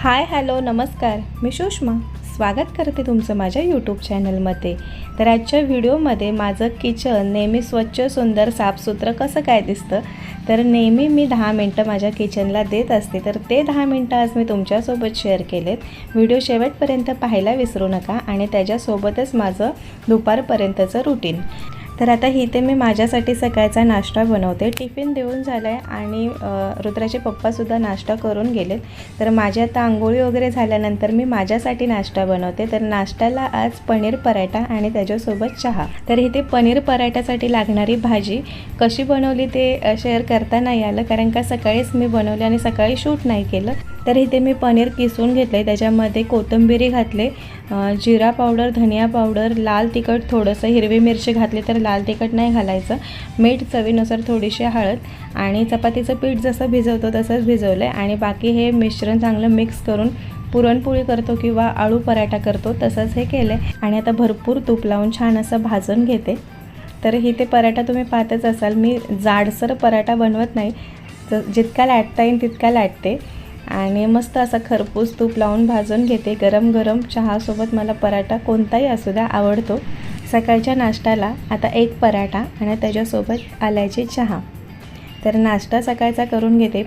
Hi hello नमस्कार. मी सुषमा. स्वागत करते तुमचं माझ्या यूट्यूब चॅनलमध्ये तर आजच्या व्हिडिओमध्ये माझं किचन नेहमी स्वच्छ सुंदर साफसुथरं कसं काय दिसतं? तर नेहमी मी दहा मिनटं माझ्या किचनला देत असते. तर ते दहा मिनटं आज मी तुमच्यासोबत शेअर केलेत. व्हिडिओ शेवटपर्यंत पाहायला विसरू नका आणि त्याच्यासोबतच माझं दुपारपर्यंतचं रुटीन तर आता इथे मी माझ्यासाठी सकाळचा नाश्ता बनवते. टिफिन देऊन झाला आहे आणि रुद्राचे पप्पासुद्धा नाश्ता करून गेलेत. तर माझी आता आंघोळी वगैरे झाल्यानंतर मी माझ्यासाठी नाश्ता बनवते. तर नाश्त्याला आज पनीर पराठा आणि त्याच्यासोबत चहा. तर इथे पनीर पराठ्यासाठी लागणारी भाजी कशी बनवली ते शेअर करता नाही आलं. कारण का सकाळीच मी बनवली आणि सकाळी शूट नाही केलं. तर इथे मी पनीर किसून घेतले त्याच्यामध्ये कोथिंबिरी घातले जिरा पावडर धनिया पावडर लाल तिखट थोडंसं हिरवी मिरची घातली तर लाल तिखट नाही घालायचं. मीठ चवीनुसार थोडीशी हळद आणि चपातीचं पीठ जसं भिजवतो तसंच भिजवलं आहे आणि बाकी हे मिश्रण चांगलं मिक्स करून पुरणपोळी करतो किंवा आळू पराठा करतो तसंच हे केलं आहे आणि आता भरपूर तूप लावून छान असं भाजून घेते. तर ही ते पराठा तुम्ही पाहतच असाल. मी जाडसर पराठा बनवत नाही. तर जितका लाटता येईल तितका लाटते. आणि मस्त असा खरपूस तूप लावून भाजून घेते. गरम गरम चहासोबत मला पराठा कोणताही असू द्या आवडतो. सकाळच्या नाश्त्याला आता एक पराठा आणि त्याच्यासोबत आल्याचे चहा. तर नाश्ता सकाळचा करून घेते.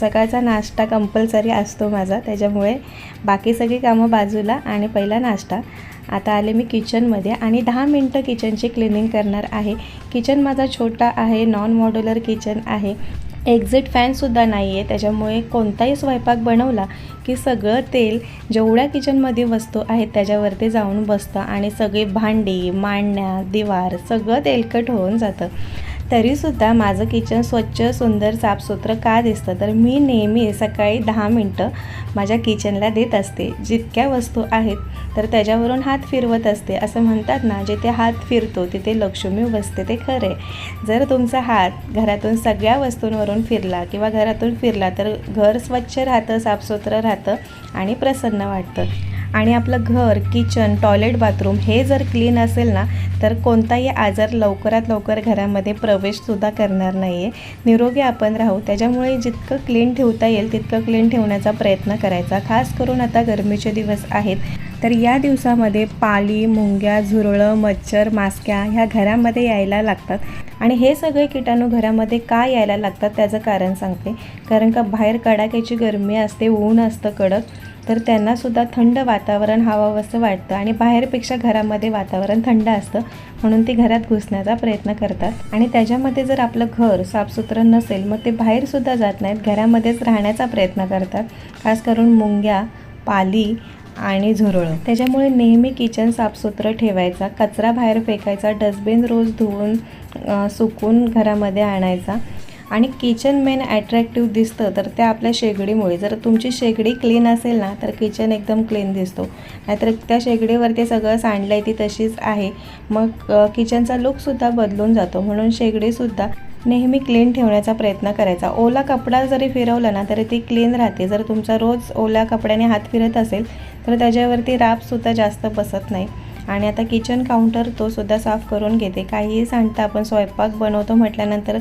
सकाळचा नाश्ता कंपल्सरी असतो माझा. त्याच्यामुळे बाकी सगळी कामं बाजूला आणि पहिला नाश्ता. आता आले मी किचनमध्ये आणि दहा मिनटं किचनची क्लिनिंग करणार आहे. किचन माझा छोटा आहे नॉन मॉड्युलर किचन आहे. एक्झिट फॅनसुद्धा नाही आहे त्याच्यामुळे कोणताही स्वयंपाक बनवला की सगळं तेल जेवढ्या किचनमध्ये वस्तू आहेत त्याच्यावरती जाऊन बसतं आणि सगळी भांडी मांडण्या दिवार सगळं तेलकट होऊन जातं. तरीसुद्धा माझं किचन स्वच्छ सुंदर साफसुथरं का दिसतं? तर मी नेहमी सकाळी दहा मिनटं माझ्या किचनला देत असते. जितक्या वस्तू आहेत तर त्याच्यावरून हात फिरवत असते. असं म्हणतात ना जिथे हात फिरतो तिथे लक्ष्मी बसते. ते खरे जर तुमचा हात घरातून सगळ्या वस्तूंवरून फिरला किंवा घरातून फिरला तर घर स्वच्छ राहतं साफसुथरं राहतं आणि प्रसन्न वाटतं. आणि आपलं घर किचन टॉयलेट बाथरूम हे जर क्लीन असेल ना तर कोणताही आजार लवकरात लवकर घरामध्ये प्रवेशसुद्धा करणार नाही आहे निरोगी आपण राहू. त्याच्यामुळे जितकं क्लीन ठेवता येईल तितकं क्लीन ठेवण्याचा प्रयत्न करायचा. खास करून आता गरमीचे दिवस आहेत. तर या दिवसामध्ये पाली मुंग्या झुरळं मच्छर मास्क्या ह्या घरामध्ये यायला लागतात. आणि हे सगळे किटाणू घरामध्ये का यायला लागतात त्याचं कारण सांगते. कारण का बाहेर कडाक्याची गरमी असते ऊन असतं कडक. तर त्यांनासुद्धा थंड वातावरण हवं असं वाटतं आणि बाहेरपेक्षा घरामध्ये वातावरण थंड असतं म्हणून ते घरात घुसण्याचा प्रयत्न करतात. आणि त्याच्यामध्ये जर आपलं घर साफसुथरं नसेल मग ते बाहेरसुद्धा जात नाहीत घरामध्येच राहण्याचा प्रयत्न करतात खास करून मुंग्या पाली आणि झुरळं. त्याच्यामुळे नेहमी किचन साफसुथरं ठेवायचा कचरा बाहेर फेकायचा डस्टबिन रोज धुवून सुकून घरामध्ये आणायचा. आणि किचन मेन ॲट्रॅक्टिव्ह दिसतं तर त्या आपल्या शेगडीमुळे. जर तुमची शेगडी क्लीन असेल ना तर किचन एकदम क्लीन दिसतो. नाहीतर त्या शेगडीवरती सगळं सांडलं आहे ती तशीच आहे. मग किचनचा लुकसुद्धा बदलून जातो. म्हणून शेगडीसुद्धा नेहमी क्लीन ठेवण्याचा प्रयत्न करायचा. ओला कपडा जरी फिरवला ना तरी ती क्लीन राहते. जर तुमचा रोज ओल्या कपड्याने हात फिरत असेल तर त्याच्यावरती रापसुद्धा जास्त बसत नाही. आणि आता किचन काउंटर तो सुद्धा साफ करून घेते. काहीही सांडता आपण स्वयंपाक बनवतो म्हटल्यानंतर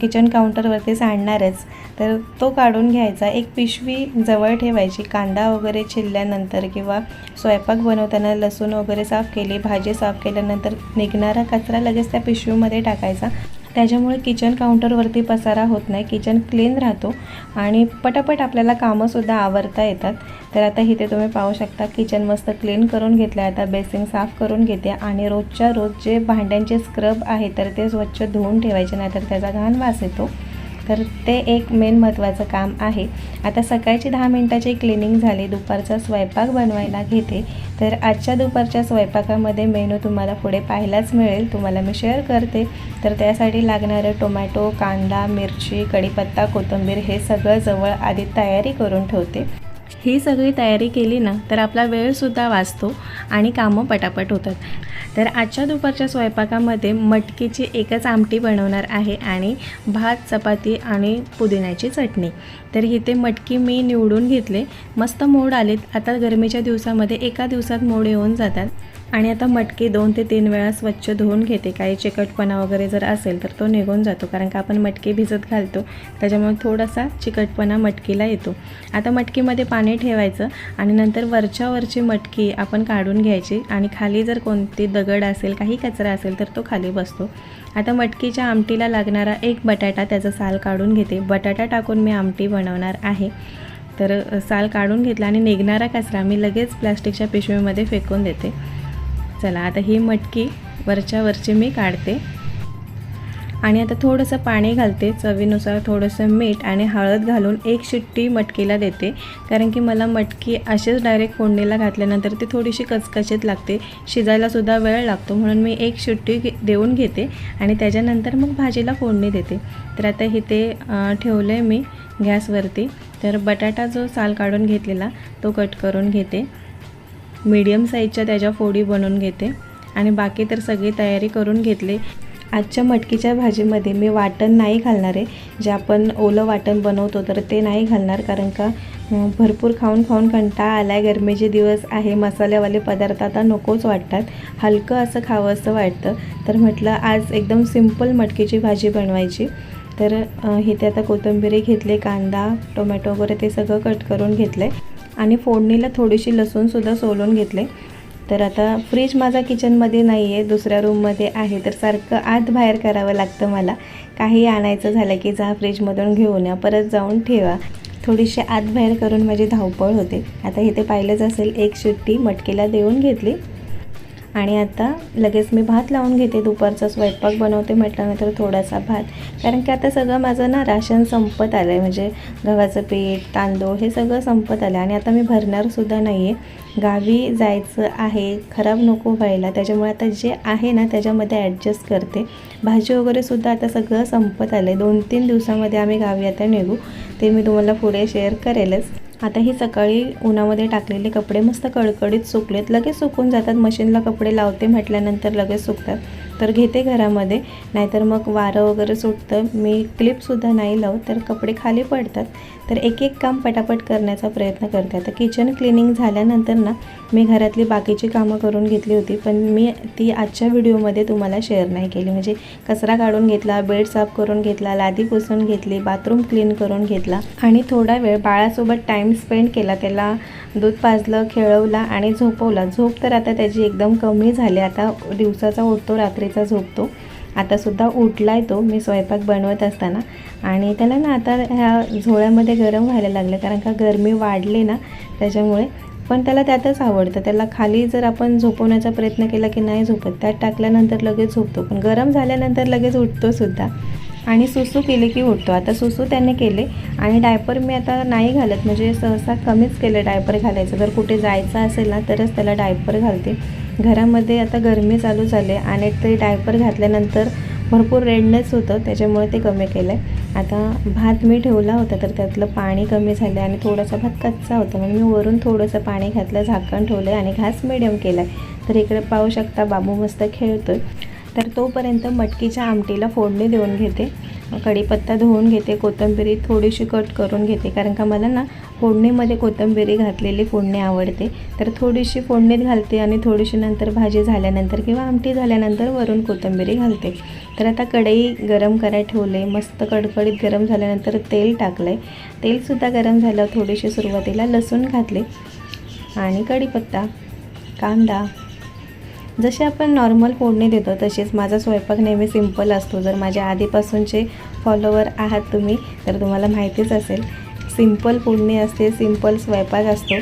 किचन काउंटरवरती सांडणारच. तर तो काढून घ्यायचा. एक पिशवी जवळ ठेवायची. कांदा वगैरे चिरल्यानंतर किंवा स्वयंपाक बनवताना लसूण वगैरे साफ केली भाजी साफ केल्यानंतर निघणारा कचरा लगेच त्या पिशवीमध्ये टाकायचा. त्याच्यामुळे किचन काउंटरवरती पसारा होत नाही. किचन क्लीन राहतो. आणि पटापट आपल्याला कामंसुद्धा आवरता येतात. तर आता इथे तुम्ही पाहू शकता किचन मस्त क्लीन करून घेतलं आहे आता बेसिंग साफ करून घेते. आणि रोजच्या रोज जे भांड्यांचे स्क्रब आहे तर ते स्वच्छ धुवून ठेवायचे नाही तर त्याचा घाण वास येतो. तर ते एक मेन महत्त्वाचं काम आहे. आता सकाळची दहा मिनटाची क्लिनिंग झाली दुपारचा स्वयंपाक बनवायला घेते. तर आजच्या दुपारच्या स्वयंपाकामध्ये मेनू तुम्हाला पुढे पाहायलाच मिळेल तुम्हाला मी शेअर करते. तर त्यासाठी लागणारं टोमॅटो कांदा मिरची कढीपत्ता कोथिंबीर हे सगळं जवळ आधी तयारी करून ठेवते. ही सगळी तयारी केली ना तर आपला वेळसुद्धा वाचतो आणि कामं पटापट होतात. तर आजच्या दुपारच्या स्वयंपाकामध्ये मटकीची एकच आमटी बनवणार आहे आणि भात चपाती आणि पुदिन्याची चटणी. तर इथे मटकी मी निवडून घेतले. मस्त मोड आलेत. आता गरमीच्या दिवसामध्ये एका दिवसात मोड येऊन जातात. आणि आता मटकी दोन ते तीन वेळा स्वच्छ धुवून घेते. काही चिकटपणा वगैरे जर असेल तर तो निघून जातो कारण का आपण मटकी भिजत घालतो त्याच्यामुळे थोडासा चिकटपणा मटकीला येतो. आता मटकीमध्ये पाणी ठेवायचं आणि नंतर वरच्यावरची मटकी आपण काढून घ्यायची आणि खाली जर कोणती दगड असेल काही कचरा असेल तर तो खाली बसतो. आता मटकीच्या आमटीला लागणारा एक बटाटा त्याचं साल काढून घेते. बटाटा टाकून मी आमटी बनवणार आहे. तर साल काढून घेतला आणि निघणारा कचरा मी लगेच प्लास्टिकच्या पिशवीमध्ये फेकून देते. चला आता ही मटकी वरच्या वरची मी काढते. आणि आता थोडंसं पाणी घालते चवीनुसार थोडंसं मीठ आणि हळद घालून एक शिट्टी मटकीला देते. कारण की मला मटकी असेच डायरेक्ट फोडणीला घातल्यानंतर ती थोडीशी कचकचीत लागते. शिजायलासुद्धा वेळ लागतो म्हणून मी एक शिट्टी घे देऊन घेते आणि त्याच्यानंतर मग भाजीला फोडणी देते. तर आता इथे ठेवलं आहे मी गॅसवरती. तर बटाटा जो साल काढून घेतलेला तो कट करून घेते. मीडियम साईजच्या त्याच्या फोडी बनवून घेते. आणि बाकी तर सगळी तयारी करून घेतली. आजच्या मटकीच्या भाजीमध्ये मी वाटण नाही घालणार आहे. जे आपण ओलं वाटण बनवतो तर ते नाही घालणार. कारण का भरपूर खाऊन खाऊन कंटाळा आला आहे गरमीचे दिवस आहे. मसाल्यावाले पदार्थ आता नकोच वाटतात. हलकं असं खावं असं वाटतं. तर म्हटलं आज एकदम सिंपल मटकीची भाजी बनवायची. तर इथे आता कोथिंबिरी घेतले कांदा टोमॅटो वगैरे ते सगळं कट करून घेतलं आहे आणि फोडणीला थोडीशी लसूणसुद्धा सोलून घेतले. तर आता फ्रीज माझा किचनमध्ये नाही आहे दुसऱ्या रूममध्ये आहे. तर सारखं आत बाहेर करावं लागतं मला. काही आणायचं झालं की जा फ्रीजमधून घेऊन या परत जाऊन ठेवा. थोडीशी आत बाहेर करून माझी धावपळ होते. आता इथे पाहिलंच असेल एक शिट्टी मटकीला देऊन घेतली. आणि आता लगेच मी भात लावून घेते. दुपारचा स्वयंपाक बनवते म्हटल्यानंतर थोडासा भात. कारण की आता सगळं माझं ना राशन संपत आलं आहे म्हणजे गव्हाचं पीठ तांदूळ हे सगळं संपत आलं आहे आणि आता मी भरणारसुद्धा नाही आहे गावी जायचं आहे. खराब नको व्हायला. त्याच्यामुळे आता जे आहे ना त्याच्यामध्ये ॲडजस्ट करते. भाजी वगैरेसुद्धा आता सगळं संपत आलं आहे दोन तीन दिवसामध्ये आम्ही गावी आता निघू. ते मी तुम्हाला पुढे शेअर करेलच. आता ही सकाळी उन्हामध्ये टाकलेले कपडे मस्त कडकडीत सुकलेत. लगेच सुकून जातात. मशीनला कपडे लावते म्हटल्यानंतर लगेच सुकतात. तर घेते घरामध्ये. नाहीतर मग वारं वगैरे सुटतं. मी क्लिपसुद्धा नाही लावत तर कपडे खाली पडतात. तर एक एक काम पटापट करण्याचा प्रयत्न करते. आता किचन क्लिनिंग झाल्यानंतर ना मी घरातली बाकीची कामं करून घेतली होती पण मी ती आजच्या व्हिडिओमध्ये तुम्हाला शेअर नाही केली. म्हणजे कचरा काढून घेतला बेड साफ करून घेतला लादी पुसून घेतली बाथरूम क्लीन करून घेतला. आणि थोडा वेळ बाळासोबत टाईम स्पेंड केला. त्याला दूध पाजलं खेळवला आणि झोपवला. झोप तर आता त्याची एकदम कमी झाली. आता दिवसाचा उठतो रात्रीचा झोपतो. आतासुद्धा उठला आहे तो. मी स्वयंपाक बनवत असताना. आणि त्याला ना आता ह्या झोळ्यामध्ये गरम व्हायला लागलं. कारण का गरमी वाढली ना त्याच्यामुळे. पण त्याला त्यातच आवडतं. त्याला खाली जर आपण झोपवण्याचा प्रयत्न केला की नाही झोपत त्यात टाकल्यानंतर लगेच झोपतो. पण गरम झाल्यानंतर लगेच उठतोसुद्धा आणि सुसू केले की उठतो. आता सुसू त्याने केले. आणि डायपर मी आता नाही घालत. म्हणजे सहसा कमीच केलं डायपर घालायचं. जर कुठे जायचं असेल ना तरच त्याला डायपर घालते. घरामध्ये आता गरमी चालू झाली आणि ते डायपर घातल्यानंतर भरपूर रेडनेस होतं त्याच्यामुळे ते कमी केलं आहे आता भात मी ठेवला होता तर त्यातलं पाणी कमी झालं आणि थोडासा भात कच्चा होता. म्हणून मी वरून थोडंसं पाणी घातलं झाकण ठेवलं आहे आणि घास मिडियम केला आहे तर इकडे पाहू शकता बाबू मस्त खेळतो तर तोपर्यंत मटकीच्या आमटीला फोडणी देऊन घेते. कढीपत्ता धुवून घेते कोथिंबिरी थोडीशी कट करून घेते. कारण का मला ना फोडणीमध्ये कोथिंबिरी घातलेली फोडणी आवडते. तर थोडीशी फोडणीत घालते आणि थोडीशी नंतर भाजी झाल्यानंतर किंवा आमटी झाल्यानंतर वरून कोथिंबिरी घालते. तर आता कढई गरम करायला ठेवले. मस्त कडकडीत गरम झाल्यानंतर तेल टाकलं आहे तेलसुद्धा गरम झालं थोडीशी सुरुवातीला लसूण घातले. आणि कढीपत्ता कांदा जसे आपण नॉर्मल फोडणी देतो तसेच माझा स्वयंपाक नेहमी सिंपल असतो. जर माझ्या आधीपासूनचे फॉलोवर आहात तुम्ही तर तुम्हाला माहितीच असेल सिंपल फोडणी असते सिंपल स्वयंपाक असतो.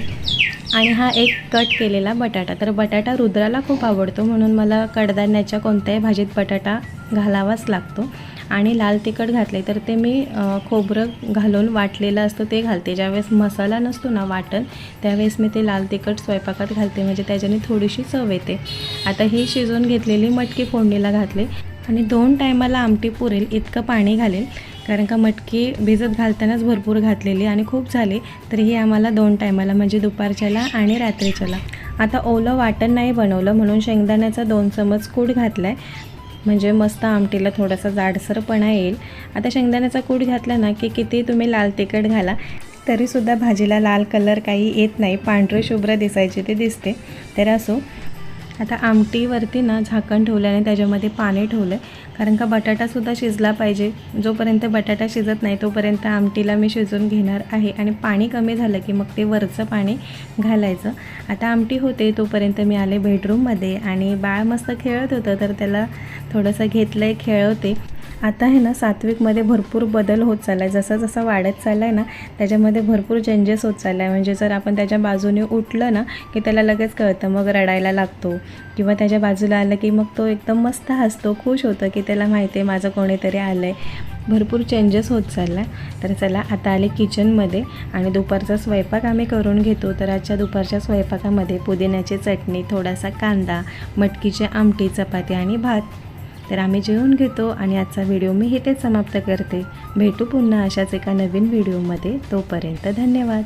आणि हा एक कट केलेला बटाटा. तर बटाटा रुद्राला खूप आवडतो म्हणून मला कडधान्याच्या कोणत्याही भाजीत बटाटा घालावाच लागतो. आणि लाल तिखट घातले तर ते मी खोबरं घालून वाटलेलं असतं ते घालते. ज्यावेळेस मसाला नसतो ना वाटण त्यावेळेस मी ते लाल तिखट स्वयंपाकात घालते म्हणजे त्याच्याने थोडीशी चव येते. आता ही शिजवून घेतलेली मटकी फोडणीला घातले. आणि दोन टायमाला आमटी पुरेल इतकं पाणी घालेल कारण का मटकी भिजत घालतानाच भरपूर घातलेली आणि खूप झाली. तर ही आम्हाला दोन टायमाला म्हणजे दुपारच्याला आणि रात्रीच्याला. आता ओलं वाटण नाही बनवलं म्हणून शेंगदाण्याचा दोन चमच कूट घातला आहे म्हणजे मस्त आमटीला थोडासा जाडसरपणा येईल. आता शेंगदाण्याचा कूट घातला ना की किती तुम्ही लाल तिखट घाला तरीसुद्धा भाजीला लाल कलर काही येत नाही. पांढरे शुभ्र दिसायचे ते दिसते. तर असो आता आमटीवरती ना झाकण ठेवलं आणि त्याच्यामध्ये पाणी ठेवलं आहे कारण का बटाटासुद्धा शिजला पाहिजे. जोपर्यंत बटाटा शिजत नाही तोपर्यंत आमटीला मी शिजवून घेणार आहे. आणि पाणी कमी झालं की मग ते वरचं पाणी घालायचं. आता आमटी होते तोपर्यंत मी आले बेडरूममध्ये आणि बाळ मस्त खेळत होतं तर त्याला थोडंसं घेतलं आहे खेळवते. आता आहे ना सात्विकमध्ये भरपूर बदल होत चालला आहे जसं जसं वाढत चालला आहे ना त्याच्यामध्ये भरपूर चेंजेस होत चालला आहे म्हणजे जर आपण त्याच्या बाजूने उठलं ना की त्याला लगेच कळतं मग रडायला लागतो. किंवा त्याच्या बाजूला आलं की मग तो एकदम मस्त हसतो खुश होतं की त्याला माहिती आहे माझं कोणीतरी आलं आहे भरपूर चेंजेस होत चालला आहे तर चला आता आले किचनमध्ये आणि दुपारचा स्वयंपाक आम्ही करून घेतो. तर आजच्या दुपारच्या स्वयंपाकामध्ये पुदिन्याची चटणी थोडासा कांदा मटकीची आमटी चपाती आणि भात. तर आम्ही जेवून घेतो आणि आजचा व्हिडिओ मी इथेच समाप्त करते. भेटू पुन्हा अशाच एका नवीन व्हिडिओमध्ये. तोपर्यंत धन्यवाद.